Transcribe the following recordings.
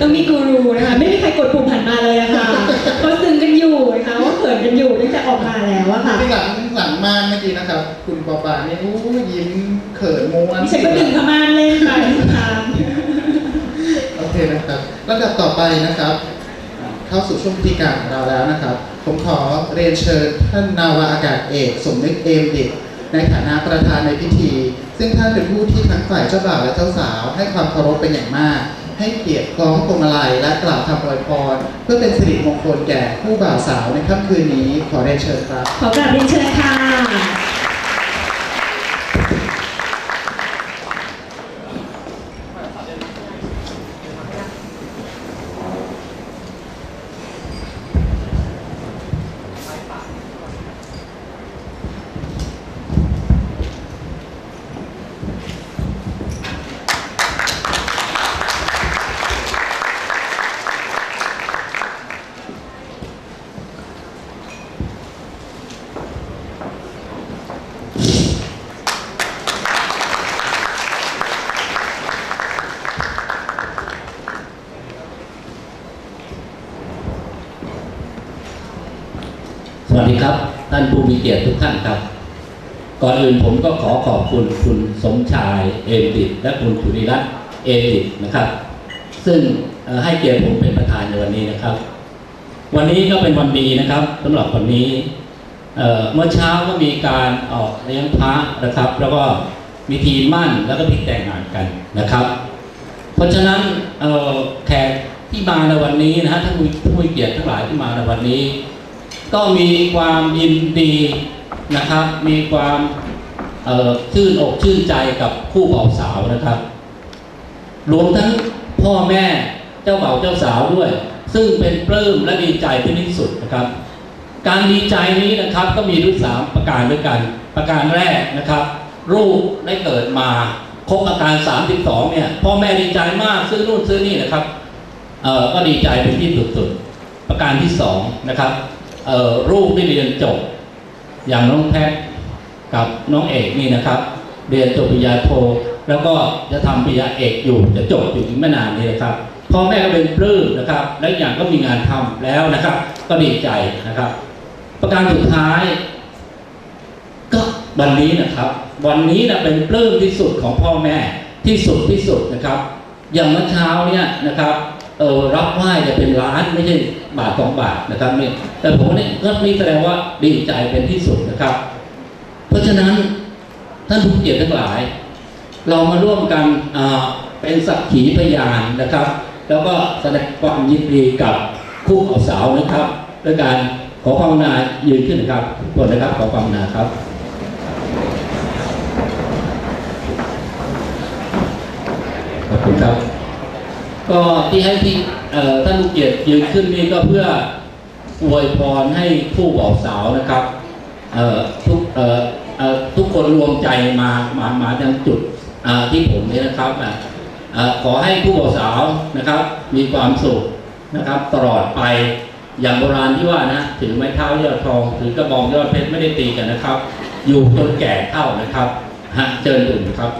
ต้องมีกูรูนะคะ ไม่มีใครกดปุ่มหันมาเลยอะค่ะเขาซึ้งกันอยู่นะคะว่าเขินกันอยู่ตั้งแต่ออกมาแล้วอะค่ะที่หลังหลังม่านเมื่อกี้นะครับ คุณปอปานี่อู้ยิ้มเขินม้วนดิฉันก็ดึงพม่านเล่นไปทุกครั้งโอเคนะครับลำดับต่อไปนะครับ เข้าสู่ช่วงพิธีการของเราแล้วนะครับ ผมขอเรียนเชิญท่านนาวาอากาศเอกสมนึกเอมดิตในฐานะประธานในพิธี ซึ่งท่านเป็นผู้ที่ทั้งฝ่ายเจ้าบ่าวและเจ้าสาว ให้ความเคารพเป็นอย่างมาก ให้เกียรติคล้องพวงมาลัยและกล่าวคำอวยพรเพื่อเป็นสิริมงคลแก่ผู้บ่าวสาวในค่ำคืนนี้ขอเรียนเชิญครับ ขอกราบเรียนเชิญค่ะ วัสดีครับ ท่านผู้มีเกียรติทุกท่านครับ ก่อนอื่นผมก็ขอขอบคุณคุณสมชายเอมดิตและคุณจุริรัตน์เอมดิตนะครับ ซึ่งให้เกียรติผมเป็นประธานในวันนี้นะครับ วันนี้ก็เป็นวันดีนะครับสำหรับวันนี้เมื่อเช้าก็มีการออกเลี้ยงพระนะครับ แล้วก็มีทีมมั่นแล้วก็พิธีแต่งงานกันนะครับ เพราะฉะนั้นแขกที่มาในวันนี้นะฮะท่านผู้มีเกียรติทั้งหลายที่มาในวันนี้ ก็มีความยินดีนะครับ มีความชื่นอกชื่นใจกับคู่บ่าวสาวนะครับรวมทั้งพ่อแม่เจ้าบ่าวเจ้าสาวด้วย ซึ่งเป็นปลื้มและดีใจเป็นที่สุดนะครับ การดีใจนี้นะครับก็มีด้วยสามประการด้วยกัน ประการแรกนะครับลูกได้เกิดมาครบอาการ 32 เนี่ยพ่อแม่ดีใจมากซื้อนู่นซื้อนี่นะครับเอ่อก็ดีใจเป็นที่สุดๆประการที่สองนะครับ ลูกได้เรียนจบ อย่างน้องแพทกับน้องเอกนี่นะครับ เรียนจบปริญญาโท แล้วก็จะทำปริญญาเอกอยู่จะจบอยู่อีกไม่นานนี้นะครับพ่อแม่ก็เป็นปลื้มนะครับ และอีกอย่างก็มีงานทำแล้วนะครับ ก็ดีใจนะครับ ประการสุดท้าย ก็วันนี้นะครับ วันนี้นะเป็นปลื้มที่สุดของพ่อแม่ที่สุดที่สุดนะครับ อย่างเมื่อเช้าเนี่ยนะครับเออรับไหว้จะเป็นล้านไม่ใช่ บาทสองบาทนะครับนี่แต่ผมนี่ก็นี่แสดงว่าดีใจเป็นที่สุดนะครับ เพราะฉะนั้นท่านผู้เกียรติทั้งหลาย เรามาร่วมกันเป็นสักขีพยานนะครับ แล้วก็แสดงความยินดีกับคู่บ่าสาวนะครับ ด้วยการขอความนายืนขึ้นนะครับทุกคนนะครับขอความนาครับ ขอบคุณครับ ก็ที่ให้ที่ท่านเกียรติยืนขึ้นนี่ก็เพื่ออวยพรให้ผู้บ่าวสาวนะครับทุกทุกคนรวมใจมามามายังจุดที่ผมนี่นะครับขอให้ผู้บ่าวสาวนะครับ มีความสุขนะครับ ตลอดไปอย่างโบราณที่ว่านะถือไม้เท้ายอดทองถือกระบองยอดเพชรไม่ได้ตีกันนะครับ อยู่จนแก่เท่านะครับฮะเจริญดื่มครับ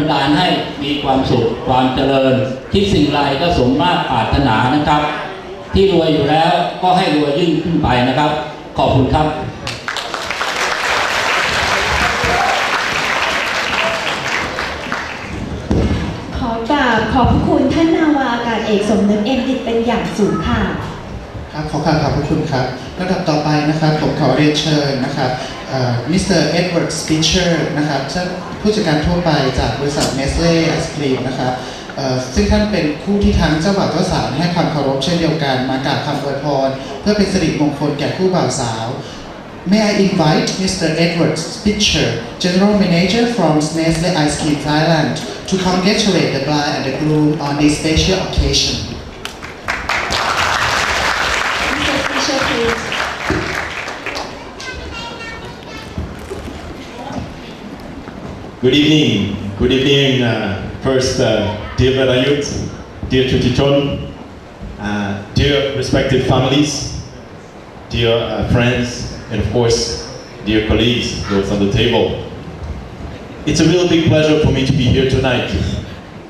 บันดาลให้มีความสุขความเจริญ คิดสิ่งไรก็สมมาตรปรารถนานะครับ ที่รวยอยู่แล้วก็ให้รวยยิ่งขึ้นไปนะครับ ขอบคุณครับขอกราบขอบพระคุณท่านนาวาอากาศเอกสมนึกเอ็มดิตเป็นอย่างสูงค่ะ ครับขอการขอบพระคุณครับลำดับต่อไปนะครับผมขอเรียนเชิญนะครับ มิสเตอร์เอ็ดเวิร์ดสปิเชอร์นะครับผู้จัดการทั่วไปจากบริษัทเนสเล่ไอศครีมนะครับซึ่งท่านเป็นผู้ที่ทั้งเจ้าบ่าวเจ้าสาวให้ความเคารพเช่นเดียวกัน มากราบคำอวยพร เพื่อเป็นสิริมงคลแก่คู่บ่าวสาว May I invite Mr. Edward Spitzer, General Manager from Nestle Ice Cream Thailand, to congratulate the bride and the groom on this special occasion. Good evening. Good evening. Uh, first, uh, dear Vedayut, dear Chutichon, uh, dear respective families, dear uh, friends, and of course, dear colleagues, those on the table. It's a real big pleasure for me to be here tonight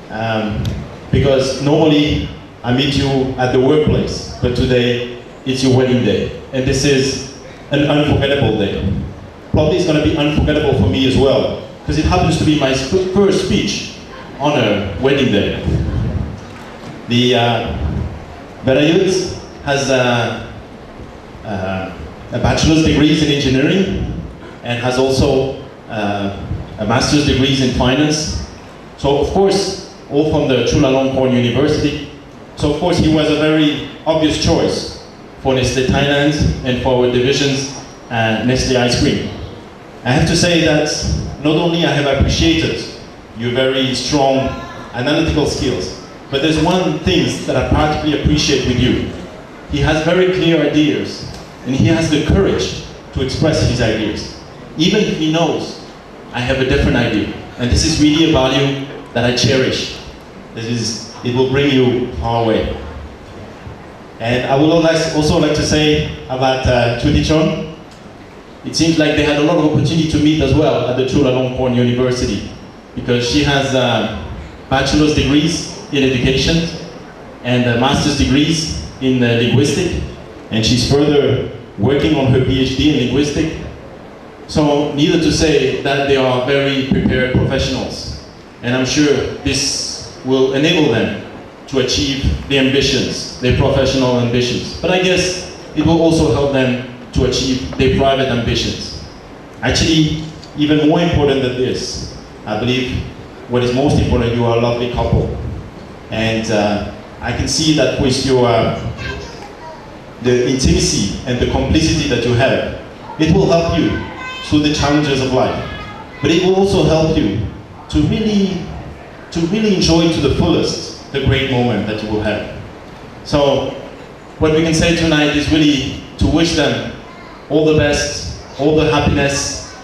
um, because normally I meet you at the workplace, but today it's your wedding day, and this is an unforgettable day. Probably it's going to be unforgettable for me as well because it happens to be my sp- first speech on a wedding day. The uh, Berayut has uh, uh, a bachelor's degree in engineering and has also uh, a master's degree in finance. So of course, all from the Chulalongkorn University. So of course, he was a very obvious choice for Nestle Thailand and for our divisions and Nestle Ice Cream. I have to say that not only I have appreciated your very strong analytical skills, but there's one thing that I particularly appreciate with you. He has very clear ideas, and he has the courage to express his ideas. Even if he knows I have a different idea. And this is really a value that I cherish. This is, it will bring you far away. And I would also like to say about uh, Chutichon. It seems like they had a lot of opportunity to meet as well at the Chulalongkorn University because she has uh, bachelor's degrees in education and uh, master's degrees in uh, linguistic and she's further working on her PhD in linguistic. So neither to say that they are very prepared professionals and I'm sure this will enable them to achieve their ambitions, their professional ambitions. But I guess it will also help them to achieve their private ambitions. Actually, even more important than this, I believe what is most important, you are a lovely couple. And uh, I can see that with your, uh, the intimacy and the complicity that you have, it will help you through the challenges of life. But it will also help you to really, to really enjoy to the fullest the great moment that you will have. So, what we can say tonight is really to wish them all the best, all the happiness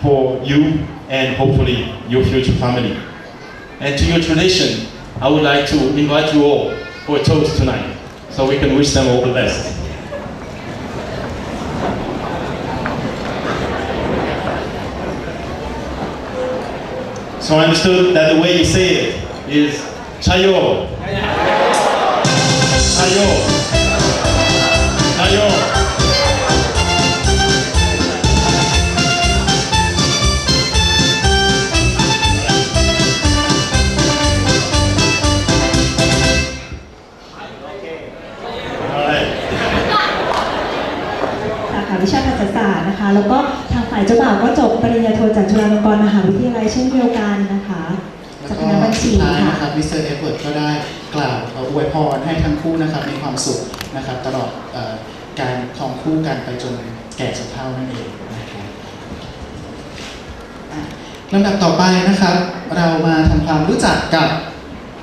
for you and hopefully your future family. And to your tradition, I would like to invite you all for a toast tonight so we can wish them all the best. So I understood that the way you say it is chayo. Chayo. างฝ่ายเจ้าบ่าวก็จบปริญญาโทจากจุฬาลงกรณ์มหาวิทยาลัยเช่นเดียวกันนะคะแล้วจากก็คณะบัญสุชีดท้ายค่ะ นะครับมิสเตอร์เอ็ดเวิร์ดก็ได้กล่าวอวยพรให้ทั้งคู่นะครับมีความสุขนะครับตลอดเอ่อการครองคู่กันไปจนแก่สุดเท่านั่นเองนะครับอะลำดับต่อไปนะครับ เรามาทำความรู้จักกับ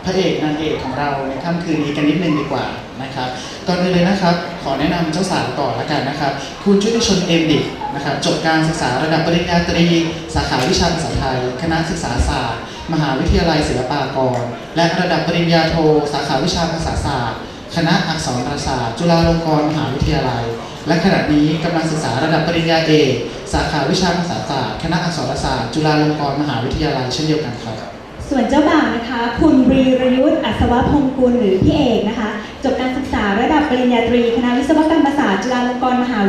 พระเอกนางเอกของเราในค่ำคืนนี้กันนิดนึงดีกว่านะครับ ก่อนอื่นเลยนะครับ ขอแนะนำเจ้าสาวก่อนละกันนะครับ คุณชุติชนเอ็มดินะครับจบการศึกษาระดับปริญญาตรี สาขาวิชาภาษาไทย คณะศึกษาศาสตร์ มหาวิทยาลัยศิลปากร และระดับปริญญาโท สาขาวิชาภาษาศาสตร์ คณะอักษรศาสตร์ จุฬาลงกรณ์มหาวิทยาลัย และขณะนี้กำลังศึกษาระดับปริญญาเอกสาขาวิชาภาษาศาสตร์ คณะอักษรศาสตร์ จุฬาลงกรณ์มหาวิทยาลัยเช่นเดียวกันครับส่วนเจ้าบ่าวนะคะ คุณรีรยุทธ์อัศวพงกุลหรือพี่เอกนะคะ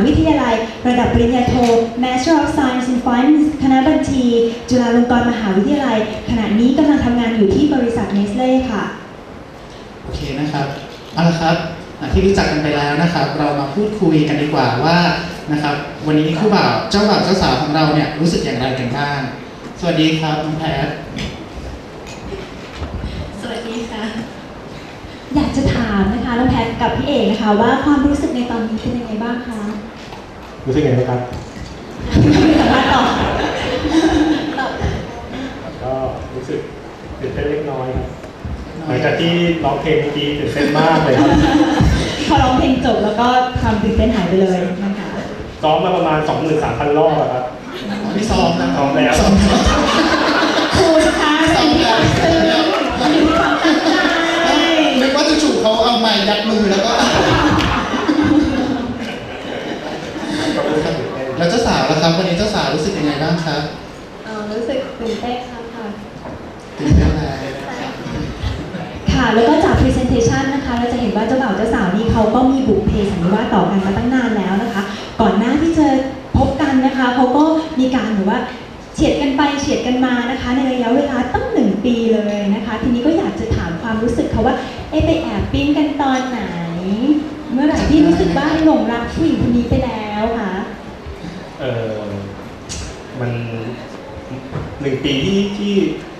วิทยาลัย ระดับปริญญาโท Master of Science in Finance คณะบัญชี จุฬาลงกรณ์มหาวิทยาลัย ขณะนี้กำลังทำงานอยู่ที่บริษัทเนสเล่ค่ะ โอเคนะครับ เอาละครับอะที่รู้จักกันไปแล้วนะครับ เรามาพูดคุยกันดีกว่าว่านะครับ วันนี้คู่บ่าวเจ้าบ่าวเจ้าสาวของเราเนี่ยรู้สึกอย่างไรกันบ้าง สวัสดีครับน้องแพทสวัสดีค่ะ อยากจะถามนะคะน้องแพทกับพี่เอกนะคะว่าความรู้สึกในตอนนี้เป็นยังไงบ้างคะ รู้สึกไงบ้างครับคสัมภาษณ์ต่อก็รู้สึกตื่นเต้นเล็กน้อยครับหลังจากที่ร้องเพลงเมื่อกี้ตื่นเต้นมากเลยครับพอร้องเพลงจบแล้วก็ความตื่นเต้นหายไปเลยนะคะซ้อมมาประมาณ 23,000 รอบอะครับอ๋อนี่ซ้อมนะซ้อมแล้วซ้อมแล้วคุณคะเป็นที่ความซึ้งมันอยู่ที่ความตั้งใจนึกว่าจู่ๆเขาเอาไม้ยัดมือแล้วก็ก็รู้สึกตื่นเต้น แล้วเจ้าสาวล่ะครับวันนี้เจ้าสาวรู้สึกยังไงบ้างครับเอ่อรู้สึกตื่นเต้นครับค่ะ ตื่นเต้นอะไรค่ะ แล้วก็จาก presentation นะคะ เราจะเห็นว่าเจ้าบ่าวเจ้าสาวนี่เขาก็มีบุพเพสันนิวาสต่อกันมาตั้งนานแล้วนะคะ ก่อนหน้าที่จะพบกันนะคะเขาก็มีการแบบว่าเฉียดกันไปเฉียดกันมานะคะใน ปีที่ที่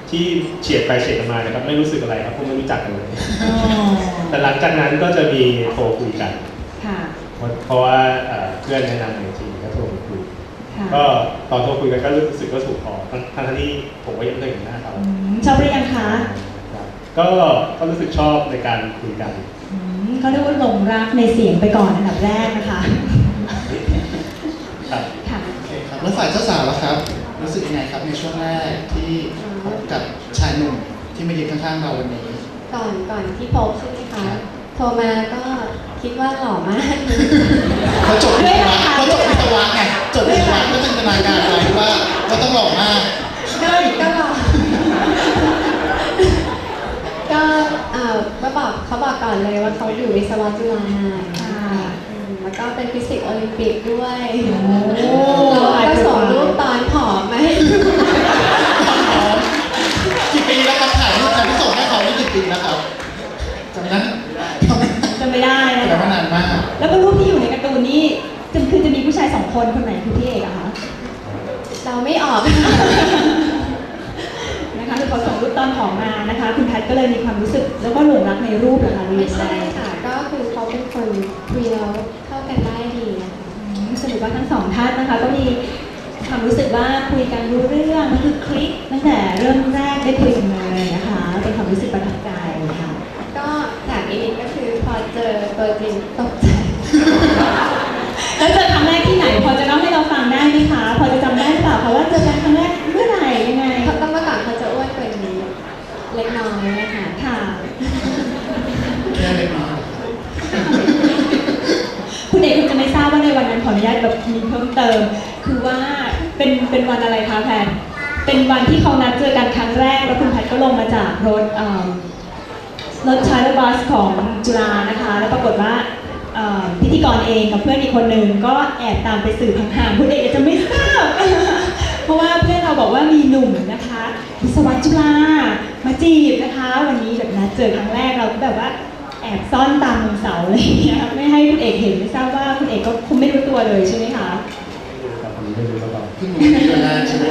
ที่เฉียดไปเฉียดกันมานะครับไม่รู้สึกอะไรครับเพราะไม่รู้จักกันเลยอ๋อแต่หลังจากนั้นก็จะมีโทรคุยกันค่ะเพราะเพราะว่าเอ่อเพื่อนแนะนำในทีมก็โทรมาคุยค่ะก็ตอนโทรคุยกันก็รู้สึกว่าถูกคอทั้งทั้งที่ผมก็ยังไม่เคยเห็นหน้าเขาอืมชอบหรือยังคะครับก็ก็รู้สึกชอบในการคุยกันอืมเขาเรียกว่าหลงรักในเสียงไปก่อนอันดับแรกนะคะครับค่ะโอเคครับแล้วฝ่ายเจ้าสาวล่ะครับ รู้สึกยังไงครับในช่วงแรกที่พบกับชายหนุ่มที่มายืนข้างๆเราวันนี้ ก่อนก่อนที่พบใช่ไหมคะ โทรมาก็คิดว่าหล่อมากเขาจบวิศวะด้วยนะคะเขาจบวิศวะไงจบวิศวะก็จินตนาการไว้ว่าว่าต้องหล่อมากก็ก็หล่อก็เอ่อมาบอกเขาบอกก่อนเลยว่าเขาอยู่วิศวะจุฬาค่ะอืมแล้วก็เป็นฟิสิกส์โอลิมปิกด้วย คนคนไหนคือพี่เอกอะคะเราไม่ออกนะคะคือเขาส่งรูปตอนผอมมานะคะ คุณแพทย์ก็เลยมีความรู้สึก แล้วก็หลงรักในรูปเหรอคะหรือไม่ยังงใช่ค่ะ ก็คือเขาเป็นคนคุยแล้วเข้ากันได้ดีนะคะอืมสรุปว่าทั้งสองท่านนะคะ ก็มีความรู้สึกว่าคุยกันรู้เรื่องก็คือคลิกตั้งแต่เริ่มแรกได้คุยกันเลยนะคะเป็นความรู้สึกประทับใจค่ะก็จากอีกก็คือพอเจอตัวจริงตกใจ เติม คือว่าเป็นเป็นวันอะไรคะแพนเป็นวันที่เขานัดเจอกันครั้งแรก แล้วคุณแพทก็ลงมาจากรถรถชาร์ลบัสของจุฬานะคะ แล้วปรากฏว่าเอ่อพิธีกรเองกับเพื่อนอีกคนหนึ่งก็แอบตามไปสืบห่างๆคุณเอกจจะไม่ทราบเพราะว่าเพื่อนเราบอกว่ามีหนุ่มนะคะวิศวะจุฬามาจีบนะคะ วันนี้แบบนัดเจอครั้งแรกเราก็แบบว่าแอบซ่อนตามมุมเสาอะไรอย่างเงี้ยไม่ให้คุณเอกเห็นไม่ทราบว่าคุณเอกก็คงไม่รู้ตัวเลยใช่ไหมคะ ไม่รู้ครับผมไม่รู้มาก่อนเพิ่งรู้ที่เดือนหน้าใช่ไหม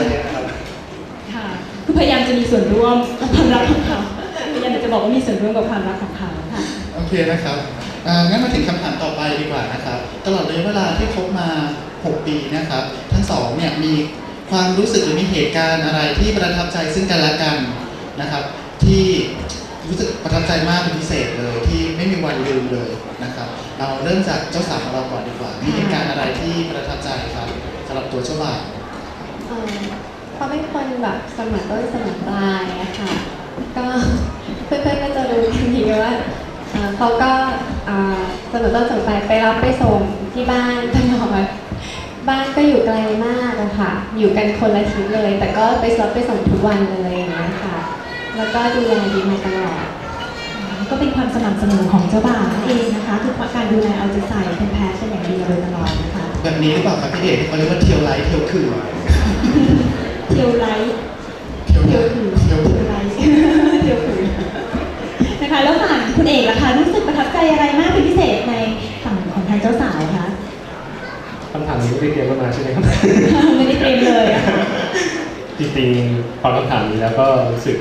ค่ะคือพยายามจะมีส่วนร่วมกับความรักของเขาพยายามจะบอกว่ามีส่วนร่วมกับความรักของเขาค่ะโอเคนะครับอ่างั้นมาถึงคำถามต่อไปดีกว่านะครับ ตลอดระยะเวลาที่คบมา 6 ปีนะครับ ทั้งสองเนี่ยมีความรู้สึกหรือมีเหตุการณ์อะไรที่ประทับใจซึ่งกันและกันนะครับ ที่รู้สึกประทับใจมากเป็นพิเศษเลยที่ไม่มีวันลืมเลยนะครับ เราเริ่มจากเจ้าสาวของเราก่อนดีกว่า มีเหตุการณ์อะไรที่ประทับใจครับ สำหรับตัวเจ้าบ่าวเอ่อเขาเป็นคนแบบเสมอต้นเสมอปลายอะค่ะ ก็เพื่อนๆก็จะรู้กันดีว่าเอ่อเขาก็เอ่อเสมอต้นเสมอปลายไปรับไปส่งที่บ้านตลอดบ้านก็อยู่ไกลมากอะค่ะ อยู่กันคนละทิศเลย แต่ก็ไปรับไปส่งทุกวันเลยอย่างเงี้ยค่ะ แล้วก็ดูแลดีมาตลอด ก็เป็นความสม่ำเสมอของเจ้าบ่าวนั่นเองนะคะ คือการดูแลเอาใจใส่เป็นแพทย์เป็นอย่างดีโดยตลอดนะคะ แบบนี้หรือเปล่าครับพี่เอกที่เขาเรียกว่าเทียวไลท์เทียวคือเที่ยวไลท์เทียวเที่ยวคืคืออเทียวเที่คืยวอไลท์เที่ยวคือนะคะแล้วฝั่งคุณเอกล่ะคะรู้สึกประทับใจอะไรมากเป็นพิเศษในฝั่งของทางเจ้าสาวคะคำถามนี้ไม่ได้เตรียมมาใช่ไหมครับไม่ได้เตรียมเลยอะค่ะจริงๆฟังคำถามนี้แล้วก็รู้สึก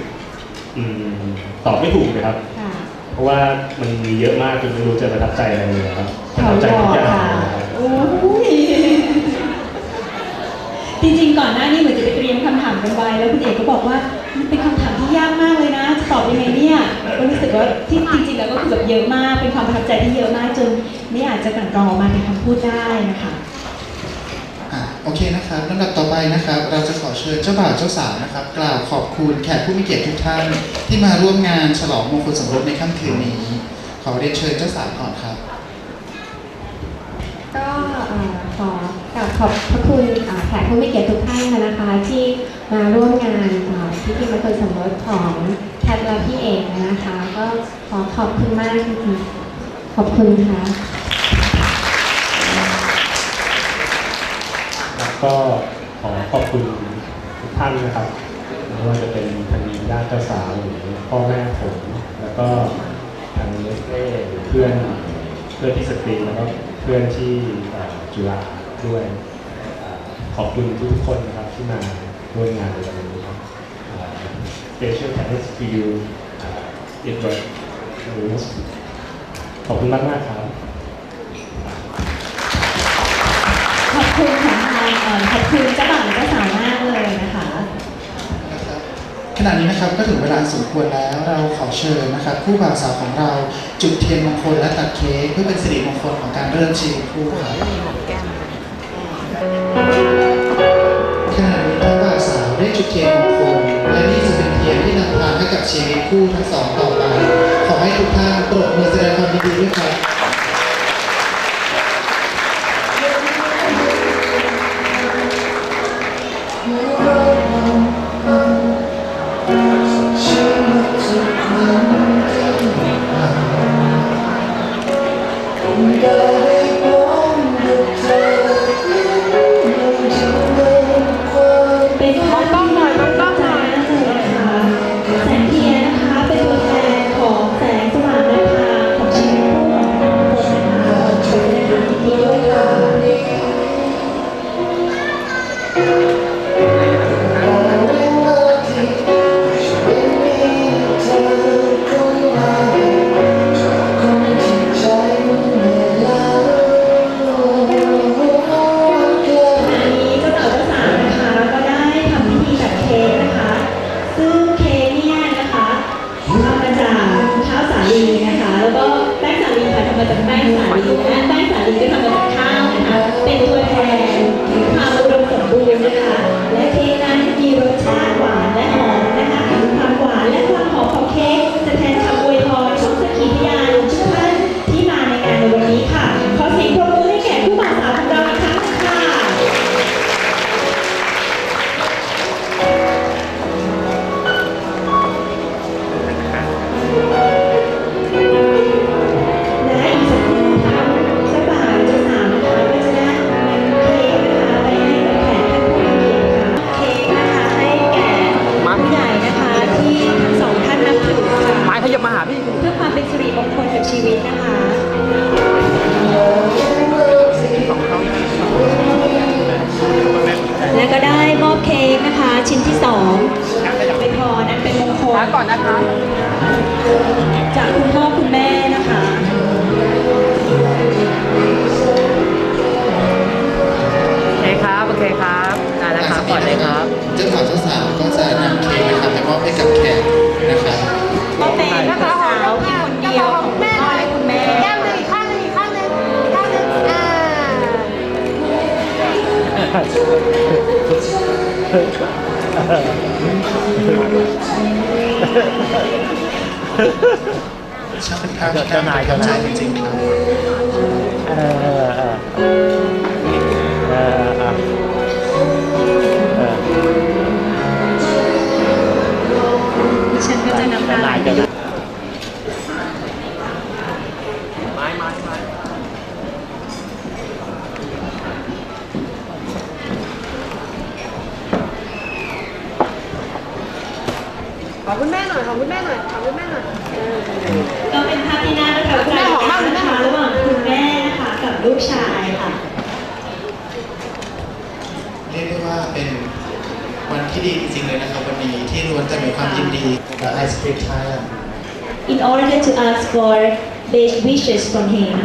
อืมตอบไม่ถูกเลยครับค่ะเพราะว่ามันมีเยอะมากจนไม่รู้จะประทับใจอะไรเลยครับประเขาทับใจบทุอกกอย่าง ค่ะ เลยครับ โอ้ย กันไป แล้วคุณเอกก็บอกว่ามันเป็นคำถามที่ยากมากเลยนะจะตอบยังไงเนี่ยก็รู้สึกว่าที่จริงๆแล้วก็คือแบบเยอะมากเป็นความประทับใจที่เยอะมากจนไม่อาจจะกลั่นกรองออกมาเป็นคำพูดได้นะคะอะโอเคนะครับลำดับต่อไปนะครับ เราจะขอเชิญเจ้าบ่าวเจ้าสาวนะครับ กล่าวขอบคุณแขกผู้มีเกียรติทุกท่านที่มาร่วมงานฉลองมงคลสมรสในค่ำคืนนี้ ขอเรียนเชิญเจ้าสาวก่อนครับ ก็เอ่อขอกราบ ขอบพระคุณแขกผู้มีเกียรติทุกท่านนะคะ ที่มาร่วมงานอ่พิธีมงคลสมรสของแพทยและพี่เอกนะคะ ก็ขอขอบคุณมากจริงๆขอบคุณค่ะแล้วก็ขอขอบคุณทุกท่านนะครับไม่ว่าจะเป็นทางญาติเจ้าสาวหรือพ่อแม่ผมแล้วก็ทางเลสเล่หรือเพื่อนเพื่อนที่สตรีแล้วก็เพื่อนที่จุฬา ด้วยเอ่อขอบคุณทุกๆคนนะครับที่มาร่วมงานในวันนี้ครับเอ่อ special thanks to you เอ่อ Edward Lewis ขอบคุณมากมากๆครับ ขอบคุณของทางเอ่อขอบคุณเจ้าบ่าวและเจ้าสาวมากเลยนะคะขณะนี้นะครับก็ถึงเวลาสมควรแล้วเราขอเชิญนะครับผู้บ่าวสาวของเราจุดเทียนมงคลและตัดเค้กเพื่อเป็นสิริมงคลของการเริ่มชีวิตคู่ครัุดเทียนมงคลและนี่จะเป็นเทียนที่นำทางให้กับชีวิตคู่ทั้งสองต่อไป ขอให้ทุกท่านปรบมือแสดงความยินดีด้วยครับ ช่างเป็นภานายเจ้านาย จริงๆครับเออเออเออเออเออเออ ดิฉันก็จะนำตาไปด้วย ไม้ไม้ไม้ ขอคุณแม่หน่อย ขอคุณแม่หน่อย ขอคุณแม่หน่อยเออ ก็เป็นภาพที่น่าประทับใจนะคะระหว่างคุณแม่นะคะกับ ลูกชายค่ะ เรียกได้ว่าเป็นวันที่ดีจริงๆเลยนะครับวันนี้ที่ล้วนแต่มีความยินดีกับไอศครีมไทยแลนด์ in order to ask for best wishes from him